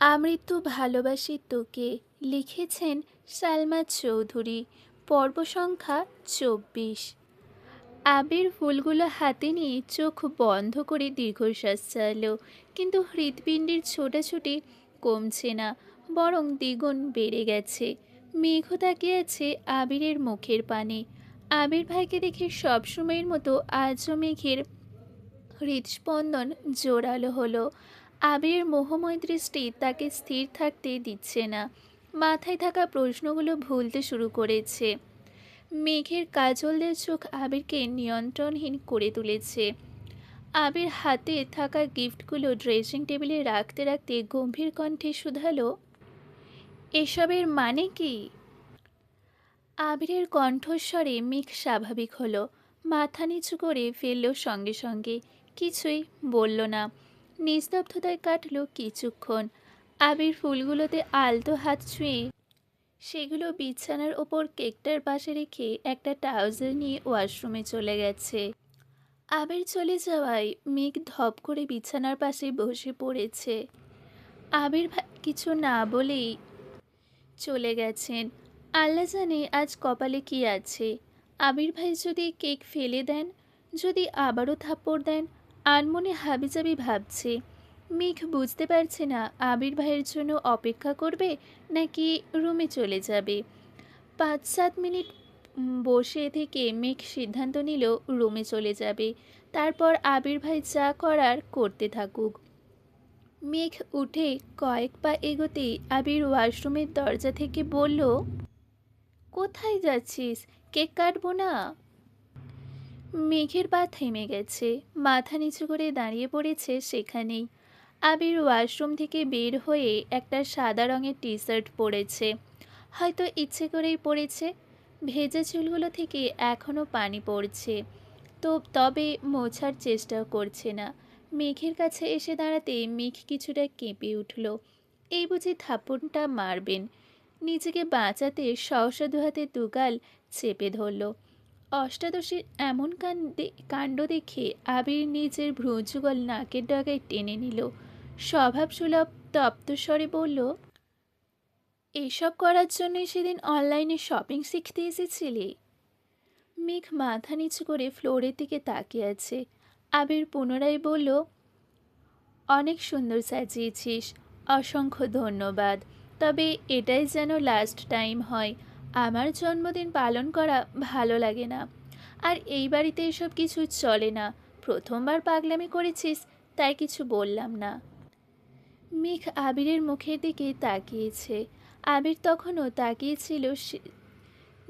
আমৃত্যু ভালোবাসি তোকে লিখেছেন সালমা চৌধুরী, পর্ব সংখ্যা চব্বিশ। আবির ফুলগুলো হাতে নিয়ে চোখ বন্ধ করে দীর্ঘশ্বাস চাইল কিন্তু হৃৎপিণ্ডের ছোটাছুটি কমছে না, বরং দ্বিগুণ বেড়ে গেছে। মেঘ তাকিয়ে আছে আবিরের মুখের পানে। আবির ভাইকে দেখে সবসময়ের মতো আজও মেঘের হৃদস্পন্দন জোরালো হলো। আবিরের মোহময় দৃষ্টি তাকে স্থির থাকতে দিচ্ছে না। মাথায় থাকা প্রশ্নগুলো ভুলতে শুরু করেছে। মেঘের কাজলদের চোখ আবিরকে নিয়ন্ত্রণহীন করে তুলেছে। আবির হাতে থাকা গিফটগুলো ড্রেসিং টেবিলে রাখতে রাখতে গম্ভীর কণ্ঠে শুধালো, এসবের মানে কি? আবিরের কণ্ঠস্বরে মেঘ স্বাভাবিক হলো। মাথা নিচু করে ফেলল সঙ্গে সঙ্গে। কিছুই বলল না। নিস্তব্ধতায় কাটল কিছুক্ষণ। আবির ফুলগুলোতে আলতো হাত ছুঁয়ে সেগুলো বিছানার ওপর কেকটার পাশে রেখে একটা ট্রাউজার নিয়ে ওয়াশরুমে চলে গেছে। আবির চলে যাওয়ায় মেঘ ধপ করে বিছানার পাশে বসে পড়েছে। আবির কিছু না বলেই চলে গেছেন। আল্লাহ জানে আজ কপালে কি আছে। আবির ভাই যদি কেক ফেলে দেন, যদি আবারও থাপ্পড় দেন আনমনে হাবিজাবি ভাবছে, মেঘ বুঝতে পারছে না আবির ভাইয়ের জন্য অপেক্ষা করবে নাকি রুমে চলে যাবে। পাঁচ সাত মিনিট বসে থেকে মেঘ সিদ্ধান্ত নিল রুমে চলে যাবে। তারপর আবির ভাই যা করার করতে থাকুক। মেঘ উঠে কয়েক পা এগোতেই আবির ওয়াশরুমের দরজা থেকে বলল, কোথায় যাচ্ছিস? কেক কাটবো না? মেঘের পা থেমে গেছে। মাথা নিচু করে দাঁড়িয়ে পড়েছে সেখানেই। আবির ওয়াশরুম থেকে বের হয়ে একটা সাদা রঙের টি শার্ট পরেছে। হয়তো ইচ্ছে করেই পড়েছে ভেজা চুলগুলো থেকে এখনও পানি পড়ছে। তো তবে মোছার চেষ্টাও করছে না। মেঘের কাছে এসে দাঁড়াতে মেঘ কিছুটা কেঁপে উঠল। এই বুঝি থাপ্পড়টা মারবেন। নিজেকে বাঁচাতে সহসা দুহাতে দুগাল চেপে ধরল। অষ্টাদশীর এমন কাণ্ডে, কাণ্ড দেখে আবির নিজের ভ্রুযুগল নাকের ডগায় টেনে নিল। স্বভাবসুলভ তপ্তস্বরে বলল, এসব করার জন্যই সেদিন অনলাইনে শপিং শিখতে এসেছিলি? মেঘ মাথা নিচু করে ফ্লোরের দিকে তাকিয়ে আছে। আবির পুনরায় বলল, অনেক সুন্দর সাজিয়েছিস, অসংখ্য ধন্যবাদ। তবে এটাই যেন লাস্ট টাইম হয়। আমার জন্মদিন পালন করা ভালো লাগে না। আর এই বাড়িতে এসব কিছু চলে না। প্রথমবার পাগলামি করেছিস, তাই কিছু বললাম না। মেঘ আবিরের মুখের দিকে তাকিয়েছে। আবির তখনও তাকিয়েছিল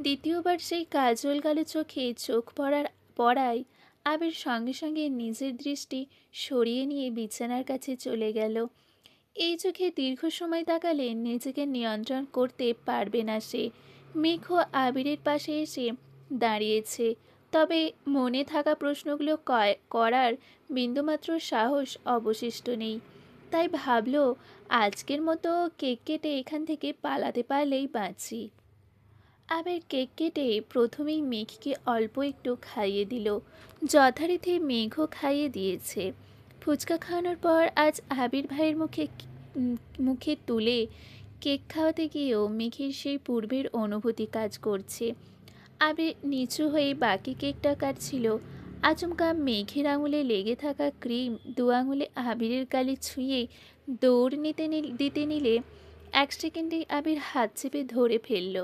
দ্বিতীয়বার সেই কাজল কালো চোখে চোখ পড়ার পড়ায় আবির সঙ্গে সঙ্গে নিজের দৃষ্টি সরিয়ে নিয়ে বিছানার কাছে চলে গেল। এই চোখে দীর্ঘ সময় তাকালে নিজেকে নিয়ন্ত্রণ করতে পারবে না সে। মেঘ আবিরের পাশে এসে দাঁড়িয়েছে। তবে মনে থাকা প্রশ্নগুলো করার বিন্দুমাত্র সাহস অবশিষ্ট নেই। তাই ভাবল, আজকের মতো কেক কেটে এখান থেকে পালাতে পারলেই বাঁচি। আবির কেক কেটে প্রথমেই মেঘকে অল্প একটু খাইয়ে দিল। যথারীতি মেঘও খাইয়ে দিয়েছে। ফুচকা খাওয়ানোর পর আজ আবির ভাইয়ের মুখে মুখে তুলে কেক খাওয়াতে গিয়েও মেঘের সেই পূর্বের অনুভূতি কাজ করছে। আবির নিচু হয়ে বাকি কেকটা কাটছিল। আচমকা মেঘের আঙুলে লেগে থাকা ক্রিম দু আঙুলে আবিরের গালে ছুঁয়ে দৌড় নিতে দিতে নিলে এক সেকেন্ডেই আবির হাত চেপে ধরে ফেলল।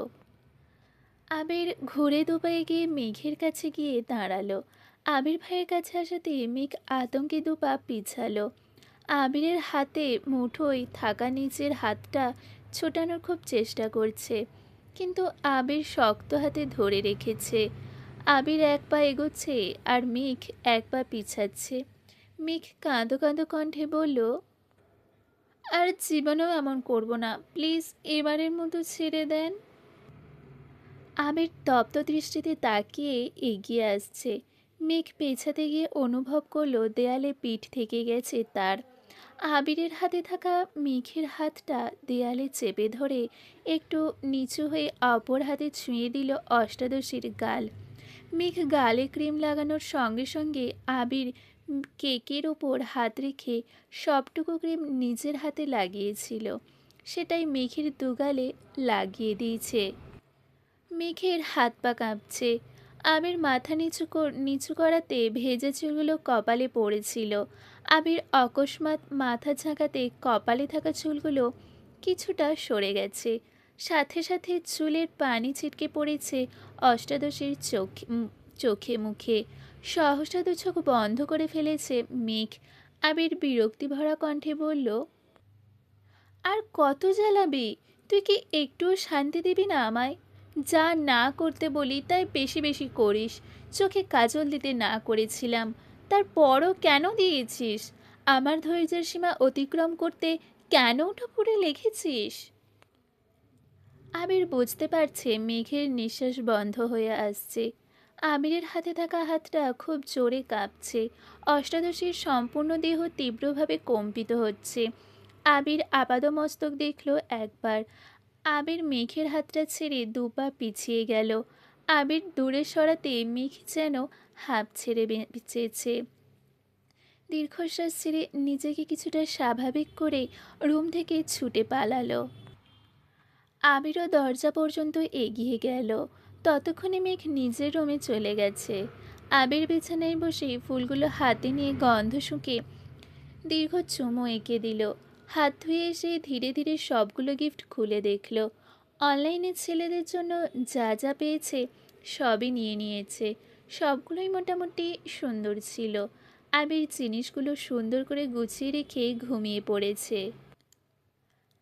আবির ঘুরে দুপায়ে গিয়ে মেঘের কাছে গিয়ে দাঁড়াল। আবির ভাইয়ের কাছে আসাতে মেঘ আতঙ্কে দুপা পিছালো। আবিরের হাতে মুঠোয় থাকা নিচের হাতটা ছোটানোর খুব চেষ্টা করছে। কিন্তু আবির শক্ত হাতে ধরে রেখেছে। আবির এক পা এগোচ্ছে আর মেঘ এক পা পিছাচ্ছে। মেঘ কাঁদো কাঁদো কণ্ঠে বলল, আর জীবনেও এমন করব না। প্লিজ, এবারের মতো ছেড়ে দেন। আবির তপ্ত দৃষ্টিতে তাকিয়ে এগিয়ে আসছে। মেঘ পেছাতে গিয়ে অনুভব করল, দেয়ালে পিঠ থেকে গেছে তার। আবিরের হাতে থাকা মেঘের হাতটা দেয়ালে চেপে ধরে একটু নিচু হয়ে অপর হাতে ছুঁয়ে দিল অষ্টাদশীর গাল। মেঘ গালে ক্রিম লাগানোর সঙ্গে সঙ্গে আবির কেকের ওপর হাত রেখে সবটুকু ক্রিম নিজের হাতে লাগিয়েছিল। সেটাই মেঘের দুগালে লাগিয়ে দিয়েছে। মেঘের হাত পা কাঁপছে। আবির মাথা নিচু নিচু করাতে ভেজা চুলগুলো কপালে পড়েছিল। আবির অকস্মাৎ মাথা ঝাঁকাতে কপালে থাকা চুলগুলো কিছুটা সরে গেছে। সাথে সাথে চুলের পানি ছিটকে পড়েছে অষ্টাদশীর চোখ চোখে মুখে। সহসা দু চোখ বন্ধ করে ফেলেছে মেঘ। আবির বিরক্তি ভরা কণ্ঠে বলল, আর কত জ্বালাবি? তুই কি একটুও শান্তি দিবি না আমায়? যা না করতে বলি, তাই বেশি বেশি করিস। চোখে কাজল দিতে না করেছিলাম। তারপরও কেন দিয়েছিস? আমার ধৈর্যের সীমা অতিক্রম করতে কেন উঠে পড়ে লেগেছিস? আবির বুঝতে পারছে মেঘের নিঃশ্বাস বন্ধ হয়ে আসছে। আবিরের হাতে থাকা হাতটা খুব জোরে কাঁপছে। অষ্টাদশীর সম্পূর্ণ দেহ তীব্রভাবে কম্পিত হচ্ছে। আবির আপাদমস্তক দেখল একবার। আবির মেঘের হাতটা ছেড়ে দুপা পিছিয়ে গেল। আবির দূরে সরাতে মেঘ যেন হাঁপ ছেড়ে বেঁচেছে দীর্ঘশ্বাস ছেড়ে নিজেকে কিছুটা স্বাভাবিক করে রুম থেকে ছুটে পালালো। আবিরও দরজা পর্যন্ত এগিয়ে গেল। ততক্ষণে মেঘ নিজের রুমে চলে গেছে। আবির বিছানায় বসে ফুলগুলো হাতে নিয়ে গন্ধ শুঁকে দীর্ঘ চুমো এঁকে দিল। হাত ধুয়ে এসে ধীরে ধীরে সবগুলো গিফট খুলে দেখল। অনলাইনে ছেলেদের জন্য যা যা পেয়েছে সবই নিয়ে নিয়েছে। সবগুলোই মোটামুটি সুন্দর ছিল। আবির জিনিসগুলো সুন্দর করে গুছিয়ে রেখে ঘুমিয়ে পড়েছে।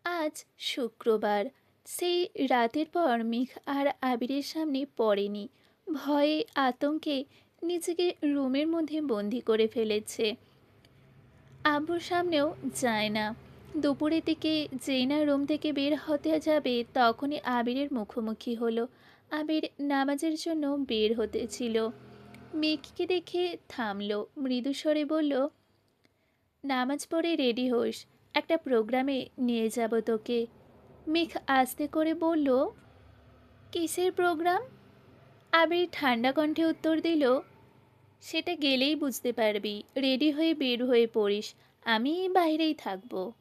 আজ শুক্রবার। সেই রাতের পর মেঘ আর আবিরের সামনে পড়েনি। ভয়ে আতঙ্কে নিজেকে রুমের মধ্যে বন্দি করে ফেলেছে। আব্বুর সামনেও যায় না। দুপুরের দিকে যেই না রুম থেকে বের হতে যাবে, তখনই আবিরের মুখোমুখি হলো। আবির নামাজের জন্য বের হতেছিল মেঘকে দেখে থামলো, মৃদু স্বরে বলল, নামাজ পড়ে রেডি হোস, একটা প্রোগ্রামে নিয়ে যাব তোকে। মেঘ আস্তে করে বলল, কিসের প্রোগ্রাম? আবির ঠান্ডা কণ্ঠে উত্তর দিল, সেটা গেলেই বুঝতে পারবি, রেডি হয়ে বের হয়ে পড়িস আমি বাইরেই থাকব।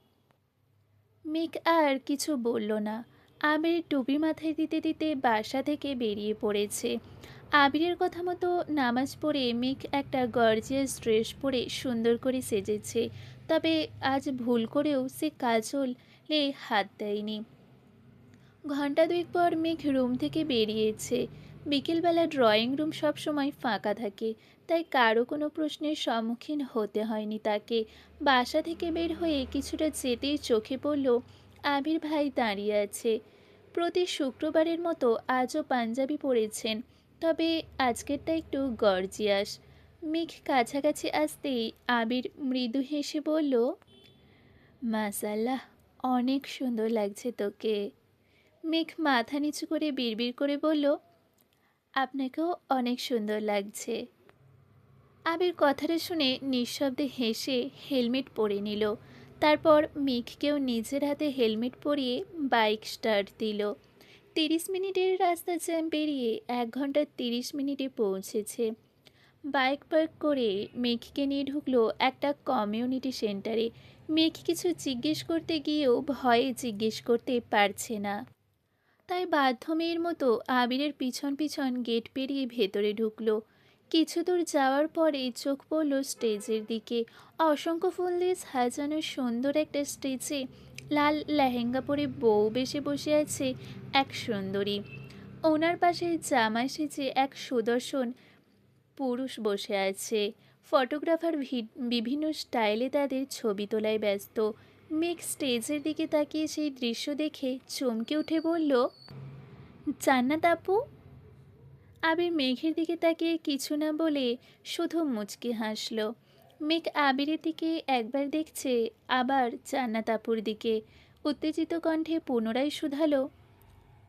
মেঘ আর কিছু বলল না। আবির টুপি মাথায় দিতে দিতে বাসা থেকে বেরিয়ে পড়েছে। আবিরের কথা মতো নামাজ পড়ে মেঘ একটা গর্জিয়াস ড্রেস পরে সুন্দর করে সেজেছে। তবে আজ ভুল করেও সে কাজলে হাত দেয়নি। ঘণ্টা দুয়েক পর মেঘ রুম থেকে বেরিয়েছে। বিকেলবেলা ড্রয়িং রুম সবসময় ফাঁকা থাকে, তাই কারও কোনো প্রশ্নের সম্মুখীন হতে হয়নি তাকে। বাসা থেকে বের হয়ে কিছুটা যেতেই চোখে পড়ল আবির ভাই দাঁড়িয়ে আছে। প্রতি শুক্রবারের মতো আজও পাঞ্জাবি পরেছেন, তবে আজকেরটা একটু গর্জিয়াস। মেঘ কাছাকাছি আসতেই আবির মৃদু হেসে বলল, মাসাল্লাহ, অনেক সুন্দর লাগছে তোকে। মেঘ মাথা নিচু করে বিড়বিড় করে বলল, আপনাকেও অনেক সুন্দর লাগছে। আবির কথাটা শুনে নিঃশব্দে হেসে হেলমেট পরে নিল। তারপর মেঘকেও নিজের হাতে হেলমেট পরিয়ে বাইক স্টার্ট দিল। তিরিশ মিনিটের রাস্তা জ্যাম পেরিয়ে এক ঘণ্টা তিরিশ মিনিটে পৌঁছেছে। বাইক পার্ক করে মেঘকে নিয়ে ঢুকলো একটা কমিউনিটি সেন্টারে। মেঘ কিছু জিজ্ঞেস করতে গিয়েও ভয়ে জিজ্ঞেস করতে পারছে না। তাই বাধ্য মেয়ের মতো আবিরের পিছন পিছন গেট পেরিয়ে ভেতরে ঢুকলো। কিছু দূর যাওয়ার পরে চোখ পড়ল স্টেজের দিকে। অসংখ্য ফুল দিয়ে সাজানো সুন্দর একটা স্টেজে লাল লেহেঙ্গা পরে বউ বেশে বসে আছে এক সুন্দরী। ওনার পাশে জামাই সেজে এক সুদর্শন পুরুষ বসে আছে। ফটোগ্রাফার বিভিন্ন স্টাইলে তাদের ছবি তোলায় ব্যস্ত। মেঘ স্টেজের দিকে তাকিয়ে সেই দৃশ্য দেখে চমকে উঠে বলল, জান্নাত আপু আবির মেঘের দিকে তাকিয়ে কিছু না বলে শুধু মুচকি হাসল। মেঘ আবিরের দিকে একবার দেখছে, আবার জান্নাত আপুর দিকে। উত্তেজিত কণ্ঠে পুনরায় শুধালো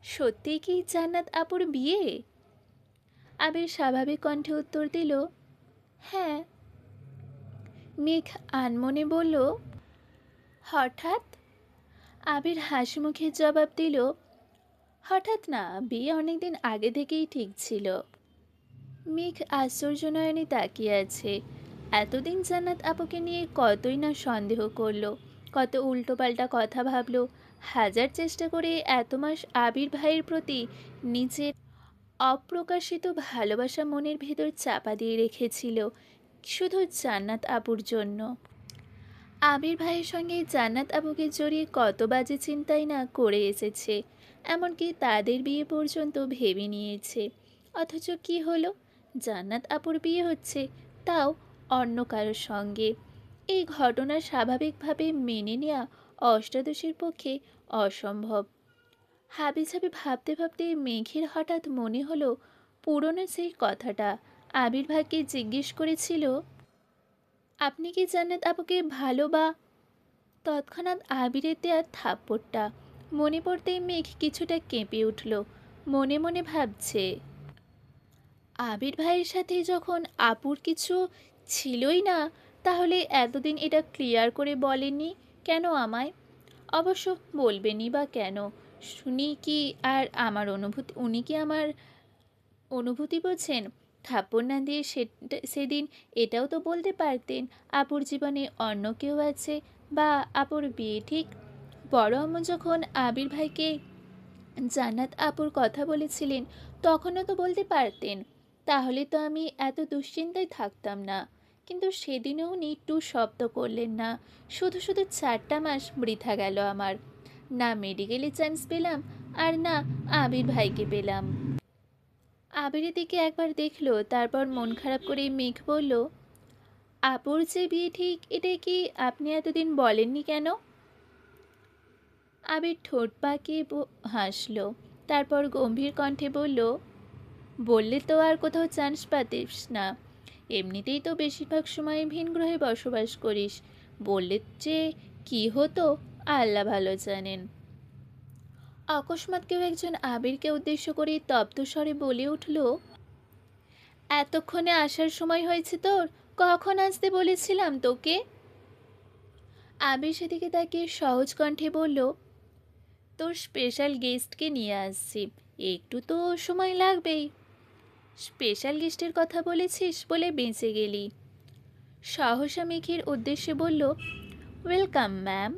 সত্যিই কি জান্নাত আপুর বিয়ে? আবির স্বাভাবিক কণ্ঠে উত্তর দিল হ্যাঁ। মেঘ আনমনে বলল, হঠাৎ? আবির হাসি মুখে জবাব দিল হঠাৎ না, বিয়ে অনেকদিন আগে থেকেই ঠিক ছিল। মেঘ আশ্চর্য নয়নে তাকিয়ে আছে। এতদিন জান্নাত আপুকে নিয়ে কতই না সন্দেহ করল, কত উল্টোপাল্টা কথা ভাবলো, হাজার চেষ্টা করে এত মাস আবির ভাইয়ের প্রতি নিজের অপ্রকাশিত ভালোবাসা মনের ভেতর চাপা দিয়ে রেখেছিল, শুধু জান্নাত আপুর জন্য। আবির ভাইয়ের সঙ্গে জান্নাত আপুকে জড়িয়ে কত বাজে চিন্তাই না করে এসেছে। এমনকি তাদের বিয়ে পর্যন্ত ভেবে নিয়েছে। অথচ কি হলো? জান্নাত আপুর বিয়ে হচ্ছে, তাও অন্য কারোর সঙ্গে। এই ঘটনা স্বাভাবিকভাবে মেনে নেওয়া অষ্টাদশীর পক্ষে অসম্ভব। হাবিজাবি ভাবতে ভাবতে মেঘের হঠাৎ মনে হলো পুরনো সেই কথাটা আবির জিজ্ঞেস করেছিল, আপনি কি জান্নাত আপুকে ভালো বা? তৎক্ষণাৎ আবিরের দেওয়া থাপ্পড়টা মনে পড়তেই মেঘ কিছুটা কেঁপে উঠল। মনে মনে ভাবছে, আবির ভাইয়ের সাথে যখন আপুর কিছু ছিলই না, তাহলে এতদিন এটা ক্লিয়ার করে বলেনি কেন আমায়? অবশ্য বলবেনই বা কেন? শুনি কি আর আমার অনুভূতি, উনি কি আমার অনুভূতি বোঝেন? থাপ্পড় না দিয়ে সেটা, সেদিন এটাও তো বলতে পারতেন, আপুর জীবনে অন্য কেউ আছে বা আপুর বিয়ে ঠিক বড় আম্মু যখন আবির ভাইকে জান্নাত আপুর কথা বলেছিলেন, তখনও তো বলতে পারতেন, তাহলে তো আমি এত দুশ্চিন্তায় থাকতাম না। কিন্তু সেদিনও উনি টু শব্দ করলেন না, শুধু শুধু চারটা মাস বৃথা গেল আমার। না মেডিকেলে চান্স পেলাম, আর না আবির ভাইকে পেলাম। আবিরের দিকে একবার দেখল, তারপর মন খারাপ করে মেঘ বলল, আপুর যে বিয়ে ঠিক, এটা কি আপনি এতদিন বলেননি কেন? আবির ঠোঁট পাকিয়ে হাসলো। তারপর গম্ভীর কণ্ঠে বলল, বললে তো আর কোথাও চান্স পাতিস না। এমনিতেই তো বেশিরভাগ সময় ভিন গ্রহে বসবাস করিস। বললে যে কি হতো, আল্লাহ ভালো জানেন। অকস্মাৎ কেউ একজন আবিরকে উদ্দেশ্য করে তপ্ত স্বরে বলে উঠল, এতক্ষণে আসার সময় হয়েছে তোর, কখন আসতে বলেছিলাম তোকে? আবির সেদিকে তাকে সহজ কণ্ঠে বলল তোর স্পেশাল গেস্টকে নিয়ে আসছি। একটু তো সময় লাগবেই। স্পেশাল গেস্টের কথা বলেছিস বলে বেঁচে গেলি। সহসা মেঘের উদ্দেশ্যে বলল ওয়েলকাম ম্যাম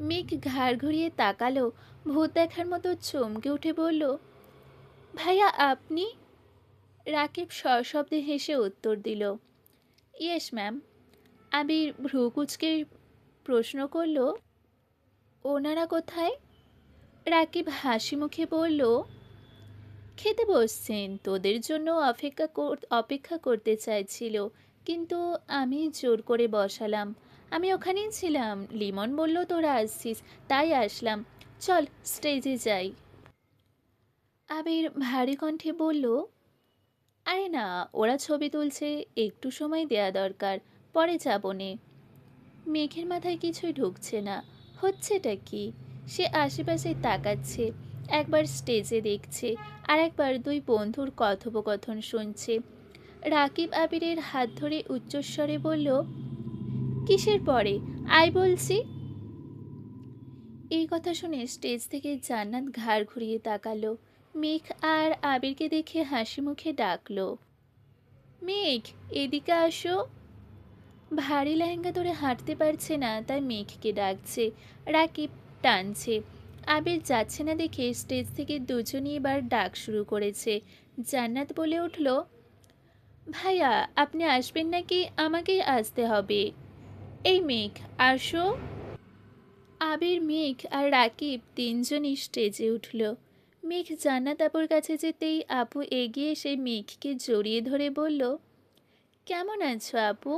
মেঘ ঘাড় ঘুরিয়ে তাকালো, ভূত দেখার মতো চমকে উঠে বলল, ভাইয়া, আপনি? রাকিব সশব্দে হেসে উত্তর দিল ইয়েস ম্যাম আবির ভ্রু কুচকে প্রশ্ন করল ওনারা কোথায়? রাকিব হাসি মুখে বলল, খেতে বসছেন, তোদের জন্য অপেক্ষা অপেক্ষা করতে চাইছিল, কিন্তু আমি জোর করে বসালাম। আমি ওখানেই ছিলাম, লিমন বলল, তোরা আসছিস, তাই আসলাম। চল, স্টেজে যাই। আবির ভারী কণ্ঠে বলল, আরে না, ওরা ছবি তুলছে, একটু সময় দেয়া দরকার, পরে যাব নে। মেঘের মাথায় কিছুই ঢুকছে না। হচ্ছেটা কি? সে আশেপাশে তাকাচ্ছে, একবার স্টেজে দেখছে আর একবার দুই বন্ধুর কথোপকথন শুনছে। রাকিব আবিরের হাত ধরে উচ্চস্বরে বলল, কিসের পরে? আই বলছি। এই কথা শুনে স্টেজ থেকে জান্নাত ঘাড় ঘুরিয়ে তাকালো। মেঘ আর আবিরকে দেখে হাসি মুখে ডাকলো, মেঘ, এদিকে আসো। ভারী লেহেঙ্গা ধরে হাঁটতে পারছে না, তাই মেঘকে ডাকছে। রাকিব টানছে। আবির যাচ্ছে না দেখে স্টেজ থেকে দুজনই এবার ডাক শুরু করেছে। জান্নাত বলে উঠল, ভাইয়া, আপনি আসবেন নাকি? আমাকেই আসতে হবে। এই মেঘ, আসো। আবির, মেঘ আর রাকিব তিনজনই স্টেজে উঠল। মেঘ জান্নাত আপুর কাছে যেতেই আপু এগিয়ে এসে মেঘকে জড়িয়ে ধরে বলল, কেমন আছো আপু?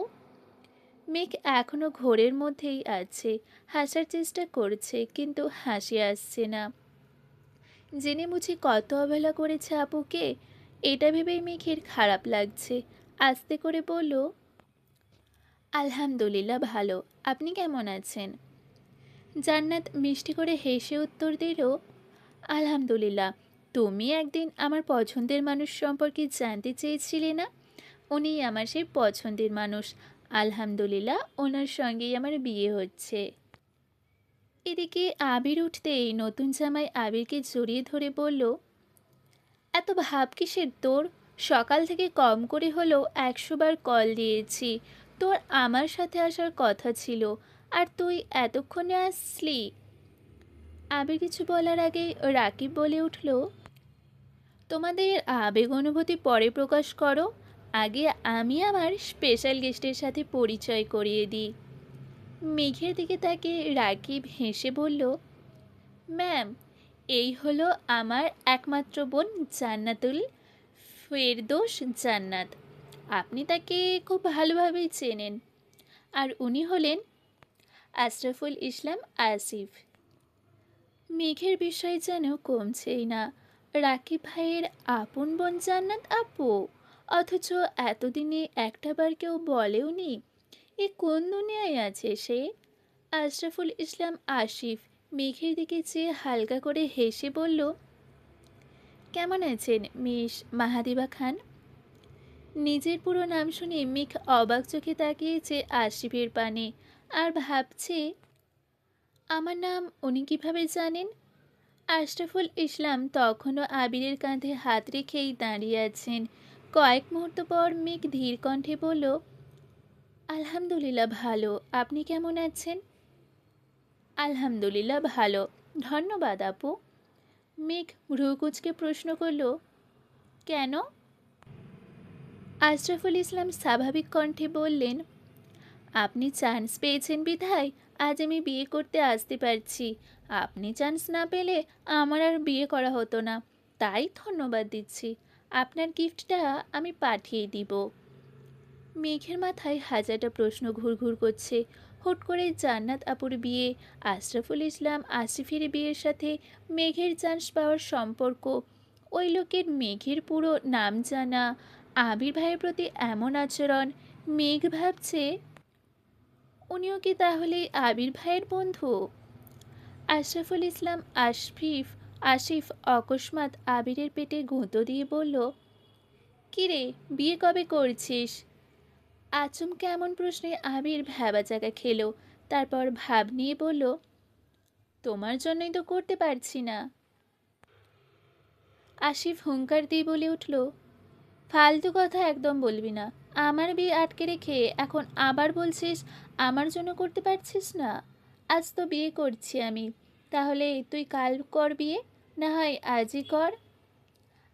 মেঘ এখনও ঘোরের মধ্যেই আছে। হাসার চেষ্টা করছে, কিন্তু হাসি আসছে না। জেনে বুঝি কত অবহেলা করেছে আপুকে? এটা ভেবেই মেঘের খারাপ লাগছে। আস্তে করে বলল, আলহামদুলিল্লাহ, ভালো। আপনি কেমন আছেন? জান্নাত মিষ্টি করে হেসে উত্তর দিল, আলহামদুলিল্লাহ। তুমি একদিন আমার পছন্দের মানুষ সম্পর্কে জানতে চেয়েছিলে না? উনি আমার সেই পছন্দের মানুষ। আলহামদুলিল্লাহ, ওনার সঙ্গেই আমার বিয়ে হচ্ছে। এদিকে আবির উঠতেই নতুন জামাই আবিরকে জড়িয়ে ধরে বলল, এত ভাব কিসের তোর? সকাল থেকে কম করে হলেও একশো বার কল দিয়েছি। তোর আমার সাথে আসার কথা ছিল, আর তুই এতক্ষণে আসলি? আবির কিছু বলার আগে রাকিব বলে উঠল, তোমাদের আবেগ অনুভূতি পরে প্রকাশ করো। আগে আমি আমার স্পেশাল গেস্টের সাথে পরিচয় করিয়ে দিই। মেঘের দিকে তাকে রাকিব হেসে বলল, ম্যাম, এই হলো আমার একমাত্র বোন জান্নাতুল ফেরদোস জান্নাত। আপনি তাকে খুব ভালোভাবেই চেনেন। আর উনি হলেন আশরাফুল ইসলাম আসিফ। মেঘের বিষয় যেন কমছেই না। রাকিব ভাইয়ের আপন বোন জান্নাত আপু। অথচ এতদিনে একটাবার কেউ বলেও নি এ কোন দুনিয়ায় আছে সে? আশরাফুল ইসলাম আসিফ মেঘের দিকে চেয়ে হালকা করে হেসে বলল, কেমন আছেন মিস মাহাদিবা খান? নিজের পুরো নাম শুনে মেঘ অবাক চোখে তাকিয়েছে আসিফের পানে আর ভাবছে, আমার নাম উনি কীভাবে জানেন? আশরাফুল ইসলাম তখনও আবিরের কাঁধে হাত রেখেই দাঁড়িয়ে আছেন কয়েক মুহূর্ত পর মেঘ ধীর কণ্ঠে বলল, আলহামদুলিল্লাহ ভালো। আপনি কেমন আছেন? আলহামদুলিল্লাহ ভালো। ধন্যবাদ আপু। মেঘ ভ্রুকুচকে প্রশ্ন করল, কেন? আশরাফুল ইসলাম স্বাভাবিক কণ্ঠে বললেন, আপনি চান্স পেয়েছেন বিধায়, আজ আমি বিয়ে করতে আসতে পারছি। আপনি চান্স না পেলে আমার আর বিয়ে করা হতো না। তাই ধন্যবাদ দিচ্ছি। আপনার গিফটটা আমি পাঠিয়ে দিব। মেঘের মাথায় হাজারটা প্রশ্ন ঘুরঘুর করছে। হুট করে জান্নাত আপুর বিয়ে, আশরাফুল ইসলাম, আসিফের বিয়ের সাথে মেঘের চান্স পাওয়ার সম্পর্ক, ওই লোকের মেঘের পুরো নাম জানা, আবির ভাইয়ের প্রতি এমন আচরণ, মেঘ ভাবছে, উনিও কি তাহলে আবির ভাইয়ের বন্ধু? আশরাফুল ইসলাম আশফিফ আসিফ অকস্মাৎ আবিরের পেটে গুঁতো দিয়ে বলল, কিরে, বিয়ে কবে করছিস? আচমকে এমন প্রশ্নে আবির ভ্যাবা জায়গা খেলো, তারপর ভাব নিয়ে বলল, তোমার জন্যই তো করতে পারছি না। আসিফ হুঙ্কার দিয়ে বলে উঠল, ফালতু কথা একদম বলবি না। আমার বিয়ে আটকে রেখে এখন আবার বলছিস, আমার জন্য করতে পারছিস না? আজ তো বিয়ে করছি আমি। তাহলে তুই কাল কর বিয়ে? না হয় আজই কর?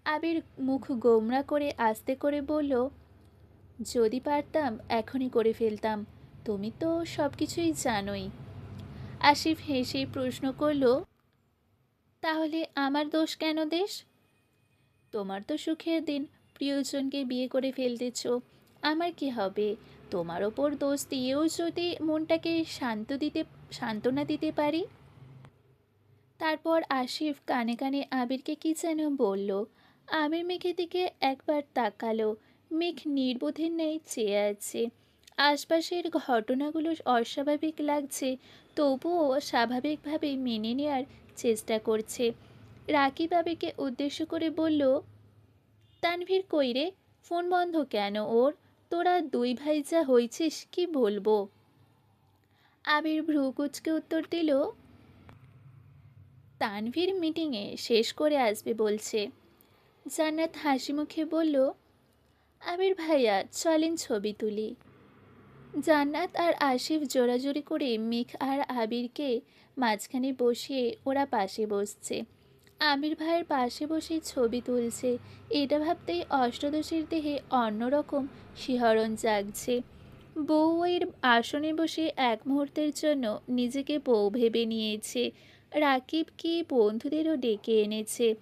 আবির মুখ গোমরা করে আস্তে করে বলল, যদি পারতাম, এখনই করে ফেলতাম। তুমি তো সব কিছুই জানোই। আসিফ হেসে প্রশ্ন করল, তাহলে আমার দোষ কেন দেশ? তোমার তো সুখের দিন, প্রিয়জনকে বিয়ে করে ফেলতেছ। আমার কি হবে? তোমার ওপর দোষ দিয়েও যদি মনটাকে শান্ত দিতে, সান্ত্বনা দিতে পারি? তারপর আসিফ কানে কানে আবিরকে কি যেন বলল। আবির মেঘের দিকে একবার তাকালো। মেঘ নির্বোধের ন্যায় চেয়ে আছে। আশপাশের ঘটনাগুলো অস্বাভাবিক লাগছে, তবুও স্বাভাবিকভাবে মেনে নেওয়ার চেষ্টা করছে। রাকিব আবিরকে উদ্দেশ্য করে বলল, তানভীর কইরে ফোন বন্ধ কেন ওর? তোরা দুই ভাই যা হয়েছিস কি বলব? আবির ভ্রু কুচকে উত্তর দিল তানভীর মিটিংয়ে শেষ করে আসবে বলছে। জান্নাত হাসি মুখে বলল আমির ভাইয়া, চলেন ছবি তুলি। জান্নাত আর আসিফ জোরাজোরি করে মিখ আর আবিরকে মাঝখানে বসিয়ে ওরা পাশে বসছে। আমির ভাইয়ের পাশে বসে ছবি তুলছে। এটা ভাবতেই অষ্টদশীর দেহে অন্যরকম শিহরণ জাগছে। বউয়ের আসনে বসে এক মুহূর্তের জন্য নিজেকে বউ ভেবে নিয়েছে। রাকিবকে বন্ধুদেরও ডেকে এনেছে?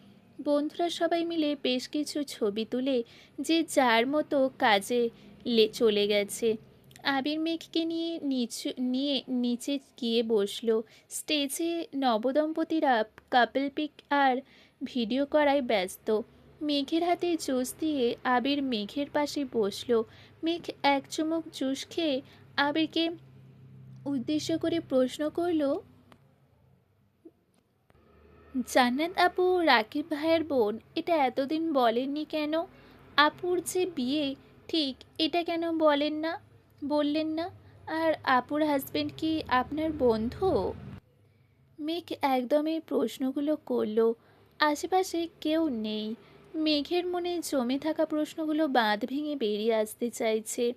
বন্ধুরা সবাই মিলে বেশ কিছু ছবি তুলে যে যার মতো কাজে লে চলে গেছে। আবির মেঘকে নিয়ে নিচু, নিয়ে নিচে গিয়ে বসল। স্টেজে নবদম্পতিরা কাপল পিক আর ভিডিও করায় ব্যস্ত। মেঘের হাতে জুস দিয়ে আবির মেঘের পাশে বসল। মেঘ এক চুমুক জুস খেয়ে আবিরকে উদ্দেশ্য করে প্রশ্ন করল জান্নাত আপু, রাকিব ভাইয়ের বোন, এটা এতদিন বলেননি কেন? আপুর যে বিয়ে, ঠিক এটা কেন বলেন না? বললেন না? আর আপুর হাজবেন্ড কি আপনার বন্ধু? মেঘ একদমই প্রশ্নগুলো করল। আশেপাশে কেউ নেই। মেঘের মনে জমে থাকা প্রশ্নগুলো বাঁধ ভেঙে বেরিয়ে আসতে চাইছে।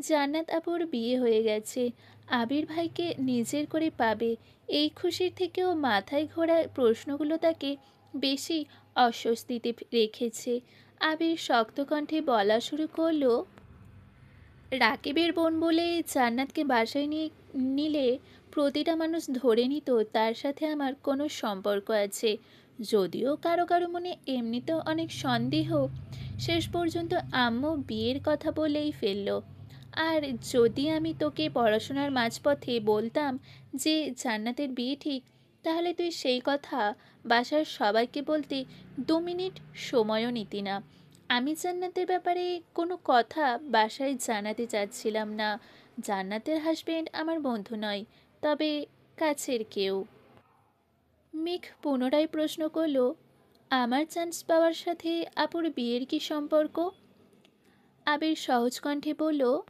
জান্নাত আপুর বিয়ে হয়ে গেছে। আবির ভাইকে নিজের করে পাবে। এই খুশির থেকেও মাথায় ঘোরা প্রশ্নগুলো তাকে বেশি অস্বস্তিতে রেখেছে। আবির শক্ত কণ্ঠে বলা শুরু করল, রাকিবের বোন বলে জান্নাতকে বাসায় নিয়ে নিলে প্রতিটা মানুষ ধরে নিত, তার সাথে আমার কোনো সম্পর্ক আছে। যদিও কারও কারও মনে এমনিতেও অনেক সন্দেহ, শেষ পর্যন্ত আম্মু বিয়ের কথা বলেই ফেলল। আর যদি আমি তোকে পড়াশোনার মাঝপথে বলতাম যে জান্নাতের বিয়ে ঠিক, তাহলে তুই সেই কথা বাসার সবাইকে বলতে দু মিনিট সময়ও নিতি না। আমি জান্নাতের ব্যাপারে কোনো কথা বাসায় জানাতে চাচ্ছিলাম না। জান্নাতের হাজবেন্ড আমার বন্ধু নয়, তবে কাছের কেউ। মেঘ পুনরায় প্রশ্ন করল, আমার চান্স পাওয়ার সাথে আপুর বিয়ের কি সম্পর্ক? আবির সহজ কণ্ঠে বলল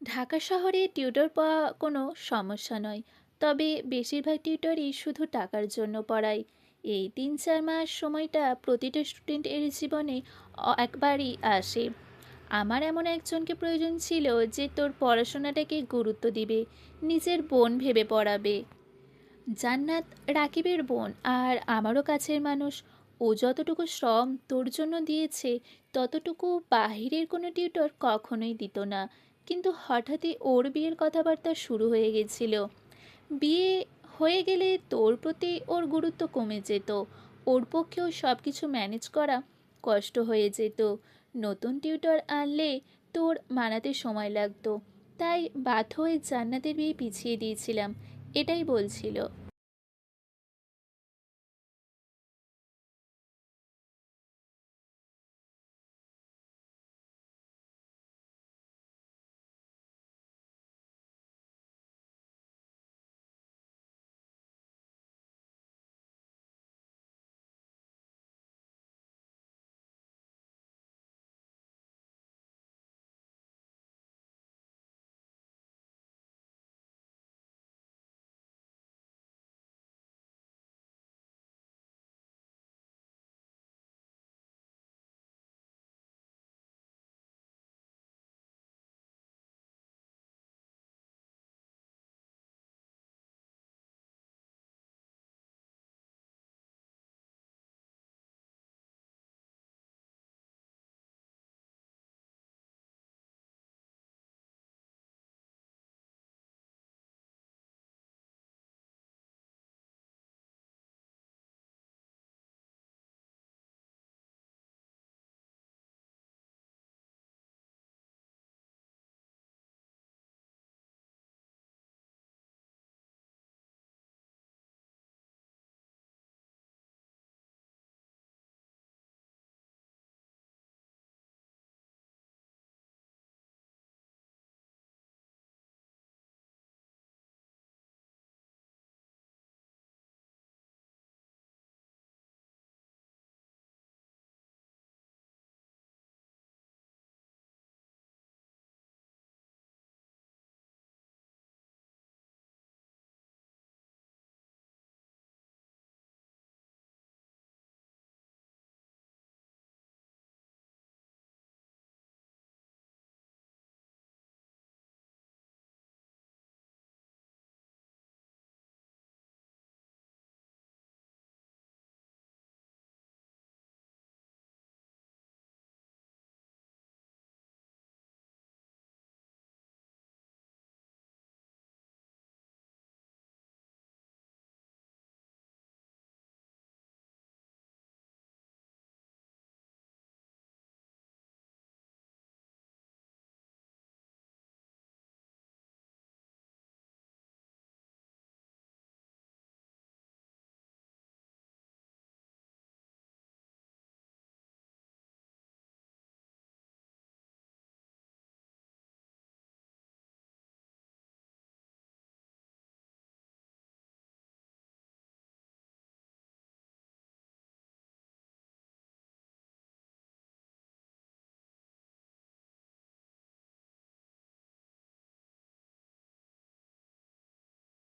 ঢাকা শহরে টিউটর পাওয়া কোনো সমস্যা নয়, তবে বেশিরভাগ টিউটরই শুধু টাকার জন্য পড়ায়। এই তিন চার মাস সময়টা প্রতিটা স্টুডেন্টের জীবনে একবারই আসে। আমার এমন একজনকে প্রয়োজন ছিল যে তোর পড়াশোনাটাকে গুরুত্ব দিবে, নিজের বোন ভেবে পড়াবে। জান্নাত রাকিবের বোন আর আমারও কাছের মানুষ, ও যতটুকু শ্রম তোর জন্য দিয়েছে, ততটুকু বাহিরের কোনো টিউটর কখনোই দিত না। কিন্তু হঠাৎই ওর বিয়ের কথাবার্তা শুরু হয়ে গেছিল। বিয়ে হয়ে গেলে তোর প্রতি ওর গুরুত্ব কমে যেত। ওর পক্ষেও সব কিছু ম্যানেজ করা কষ্ট হয়ে যেত। নতুন টিউটর আনলে তোর মানাতে সময় লাগতো। তাই বাধ্য হয়ে জান্নাতের বিয়ে পিছিয়ে দিয়েছিলাম, এটাই বলছিল।